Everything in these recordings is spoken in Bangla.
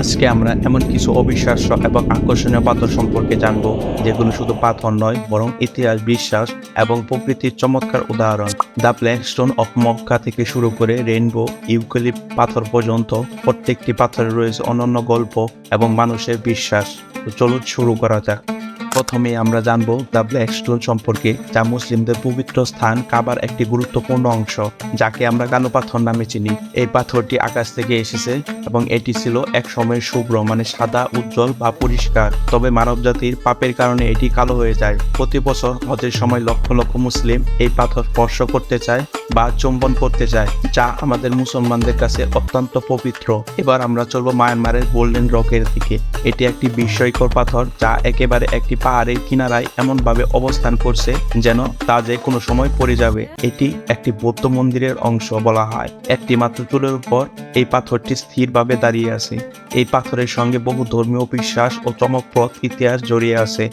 আজকে আমরা এমন কিছু অবিশ্বাস্য এবং আকর্ষণীয় পাথর সম্পর্কে জানব, যেগুলো শুধু পাথর নয়, বরং ইতিহাস, বিশ্বাস এবং প্রকৃতির চমৎকার উদাহরণ। The black stone of Mecca থেকে শুরু করে রেইনবো ইউকলিপ পাথর পর্যন্ত প্রত্যেকটি পাথরে রয়েছে অনন্য গল্প এবং মানুষের বিশ্বাস। চলুন শুরু করা যাক। প্রথমে আমরা জানব দ্য ব্ল্যাক স্টোন সম্পর্কে, যা মুসলিমদের পবিত্র স্থান কাবার একটি গুরুত্বপূর্ণ অংশ, যাকে আমরা কালো পাথর নামে চিনি। এই পাথরটি আকাশ থেকে এসেছে এবং এটি ছিল এক সময়ের শুভ্র মানে সাদা, উজ্জ্বল বা পরিষ্কার। তবে মানবজাতির পাপের কারণে এটি কালো হয়ে যায়। প্রতি বছর হজের সময় লক্ষ লক্ষ মুসলিম এই পাথর স্পর্শ করতে চায় বা চুম্বন করতে চায়, যা আমাদের মুসলমানদের কাছে অত্যন্ত পবিত্র। এবার আমরা চলবো মায়ানমারের গোল্ডেন রকের দিকে। এটি একটি বিস্ময়কর পাথর, যা একেবারে একটি পাহাড়ের কিনারায় এমনভাবে অবস্থান করছে যেন তা যে কোনো সময় পড়ে যাবে। এটি একটি বৌদ্ধ মন্দিরের অংশ বলা হয়। একটি মাত্র চুলের উপর এই পাথরটি স্থিরভাবে দাঁড়িয়ে আছে। এই পাথরের সঙ্গে বহু ধর্মীয় বিশ্বাস ও চমকপ্রদ ইতিহাস জড়িয়ে আছে।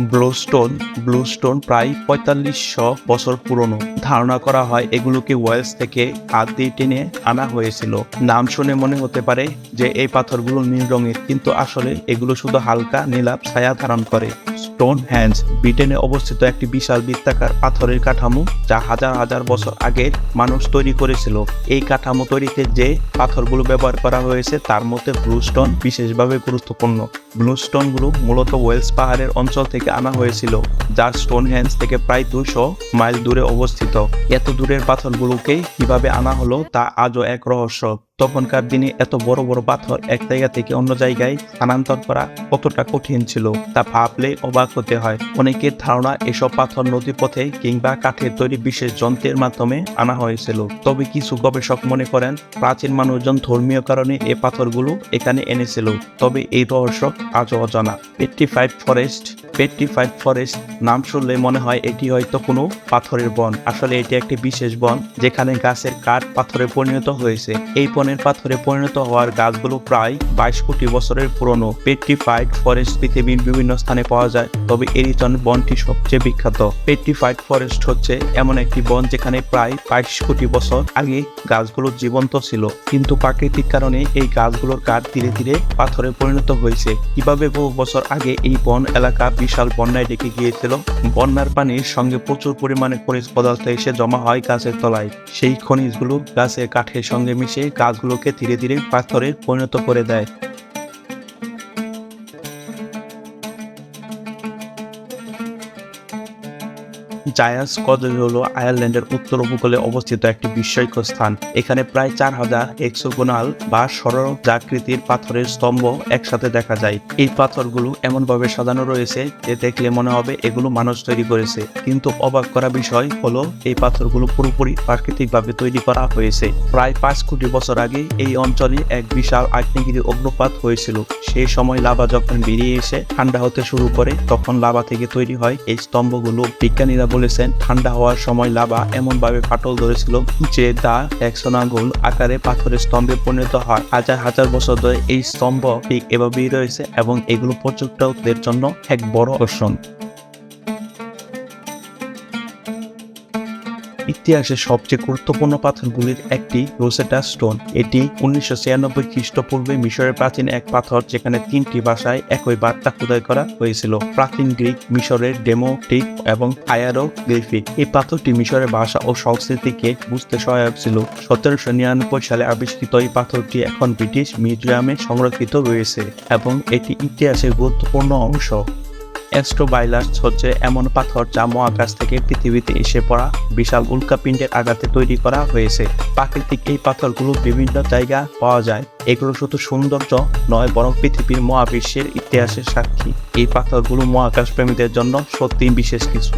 ব্লুস্টোন ব্লুস্টোন প্রায় পঁয়তাল্লিশশো বছর পুরনো। ধারণা করা হয় এগুলোকে ওয়েলস থেকে হাত দিয়ে টেনে আনা হয়েছিল। নাম শুনে মনে হতে পারে যে এই পাথরগুলো নীল রঙের, কিন্তু আসলে এগুলো শুধু হালকা নীলাপ ছায়া ধারণ করে। স্টোন হ্যান্ডস ব্রিটেনে অবস্থিত একটি বিশাল বৃত্তাকার পাথরের কাঠামো যা হাজার হাজার বছর আগে মানুষ তৈরি করেছিল। এই কাঠামো তৈরিতে যে পাথরগুলো ব্যবহার করা হয়েছে তার মধ্যে ব্লুস্টোন বিশেষভাবে গুরুত্বপূর্ণ। ব্লুস্টোনগুলো মূলত ওয়েলস পাহাড়ের অঞ্চল থেকে আনা হয়েছিল যা স্টোন হ্যান্ডস থেকে প্রায় দুশো মাইল দূরে অবস্থিত। এত দূরের পাথরগুলোকে কীভাবে আনা হলো তা আজও এক রহস্য। তখনকার দিনে এত বড় বড় পাথর এক জায়গা থেকে অন্য জায়গায় স্থানান্তর করা কতটা কঠিন ছিল তা ভাবলে অবাক হতে হয়। অনেকের ধারণা এসব পাথর নদীপথে কিংবা কাঠের তৈরি বিশেষ যন্ত্রের মাধ্যমে আনা হয়েছিল। তবে কিছু গবেষক মনে করেন, প্রাচীন মানুষজন ধর্মীয় কারণে এ পাথরগুলো এখানে এনেছিল। তবে এই রহস্য আজও অজানা। পেট্রিফাইড ফরেস্ট পেট্রিফাইড ফরেস্ট নাম শুনলে মনে হয় এটি হয়তো কোনো পাথরের বন। আসলে এটি একটি বিশেষ বন, যেখানে গাছের কাঠ পাথরে পরিণত হয়েছে। এই বনের পাথরে পরিণত হওয়ার গাছগুলো প্রায় বাইশ কোটি বছরের পুরনো। পেট্রিফাইড ফরেস্ট পৃথিবীর বিভিন্ন স্থানে পাওয়া যায়, তবে এরিটন বনটি সবচেয়ে বিখ্যাত। পেট্রিফাইড ফরেস্ট হচ্ছে এমন একটি বন যেখানে প্রায় বাইশ কোটি বছর আগে গাছগুলো জীবন্ত ছিল। কিন্তু প্রাকৃতিক কারণে এই গাছগুলোর কাঠ ধীরে ধীরে পাথরে পরিণত হয়েছে। কীভাবে বহু বছর আগে এই বন এলাকা বিশাল বন্যায় ডেকে গিয়েছিল? বন্যার পানির সঙ্গে প্রচুর পরিমাণে খনিজ পদার্থ এসে জমা হয় গাছের তলায়। সেই খনিজগুলো গাছের কাঠের সঙ্গে মিশে গাছগুলোকে ধীরে ধীরে পাথরে পরিণত করে দেয়। জায়াস কদর হল আয়ারল্যান্ডের উত্তর উপকূলে অবস্থিত একটি বিস্ময়কর স্থান। এখানে প্রায় চার হাজার হেক্সোগোনাল বা সরলাকৃতির পাথরের স্তম্ভ একসাথে দেখা যায়। এই পাথরগুলো এমনভাবে সাজানো রয়েছে যে দেখলে মনে হবে এগুলো মানুষ তৈরি করেছে। কিন্তু অবাক করা বিষয় হলো, এই পাথরগুলো পুরোপুরি প্রাকৃতিকভাবে তৈরি করা হয়েছে। প্রায় পাঁচ কোটি বছর আগে এই অঞ্চলে এক বিশাল আগ্নেয়গিরি অগ্নুপাত হয়েছিল। সেই সময় লাভা যখন বেরিয়ে এসে ঠান্ডা হতে শুরু করে, তখন লাভা থেকে তৈরি হয় এই স্তম্ভগুলো। বিজ্ঞানীরা বলেছেন, ঠান্ডা হওয়ার সময় লাভা এমনভাবে ফাটল ধরেছিল যে তা একশোনাগুল আকারে পাথরের স্তম্ভে পরিণত হয়। হাজার হাজার বছর ধরে এই স্তম্ভ ঠিক এভাবেই রয়েছে এবং এগুলো পর্যটকদের জন্য এক বড় আকর্ষণ। ইতিহাসের সবচেয়ে গুরুত্বপূর্ণ পাথরগুলির একটি রোসেটা স্টোন। এটি উনিশশো ছিয়ানব্বই খ্রিস্টপূর্বে মিশরের প্রাচীন এক পাথর যেখানে তিনটি ভাষায় একই বার্তা খোদাই করা হয়েছিল, প্রাচীন গ্রিক, মিশরের ডেমোটিক এবং আয়ারোগ্লিফিক এই পাথরটি মিশরের ভাষা ও সংস্কৃতিকে বুঝতে সহায়ক ছিল। সতেরোশো নিরানব্বই সালে আবিষ্কৃত এই পাথরটি এখন ব্রিটিশ মিউজিয়ামে সংরক্ষিত রয়েছে এবং এটি ইতিহাসের গুরুত্বপূর্ণ অংশ। অ্যাস্ট্রোবাইলাস হচ্ছে এমন পাথর যা মহাকাশ থেকে পৃথিবীতে এসে পড়া বিশাল উল্কাপিণ্ডের আঘাতে তৈরি করা হয়েছে। প্রাকৃতিক এই পাথরগুলো বিভিন্ন জায়গা পাওয়া যায়। এগুলো শুধু সৌন্দর্য নয়, বরং পৃথিবীর মহাবিশ্বের ইতিহাসের সাক্ষী। এই পাথরগুলো মহাকাশ প্রেমীদের জন্য সত্যি বিশেষ কিছু।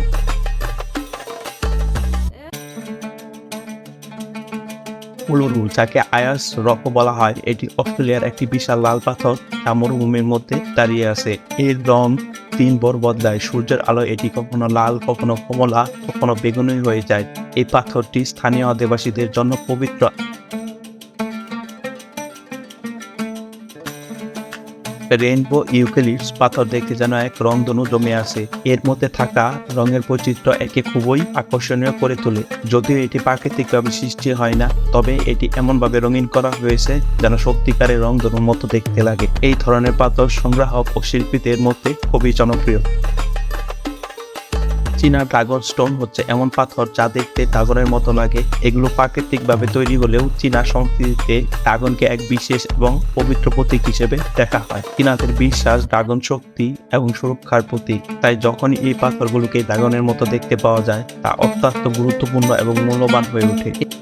উলুরু যাকে আয়াস রক বলা হয়, এটি অস্ট্রেলিয়ার একটি বিশাল লাল পাথর যা মরুভূমির মধ্যে দাঁড়িয়ে আছে। এর রং তিন বর বদলায়, সূর্যের আলো এটি কখনো লাল, কখনো কমলা, কখনো বেগুনি হয়ে যায়। এই পাথরটি স্থানীয় আদিবাসীদের জন্য পবিত্র। রেইনবো ইউকেলিপস পাথর দেখতে যেন এক রংধনু জমে আছে। এর মধ্যে থাকা রঙের বৈচিত্র্য একে খুবই আকর্ষণীয় করে তোলে। যদিও এটি প্রাকৃতিকভাবে সৃষ্টি হয় না, তবে এটি এমনভাবে রঙিন করা হয়েছে যেন সত্যিকারের রংধনুর মতো দেখতে লাগে। এই ধরনের পাথর সংগ্রাহক ও শিল্পীদের মধ্যে খুবই জনপ্রিয়। চীনা ড্রাগন স্টোন হচ্ছে এমন পাথর যা দেখতে ড্রাগনের মতো লাগে। এগুলো প্রাকৃতিকভাবে তৈরি হলেও চীনা সংস্কৃতিতে ড্রাগনকে এক বিশেষ এবং পবিত্র প্রতীক হিসেবে দেখা হয়। চীনাদের বিশ্বাস ড্রাগন শক্তি এবং সুরক্ষার প্রতীক। তাই যখন এই পাথরগুলোকে ড্রাগনের মতো দেখতে পাওয়া যায়, তা অত্যন্ত গুরুত্বপূর্ণ এবং মূল্যবান হয়ে ওঠে।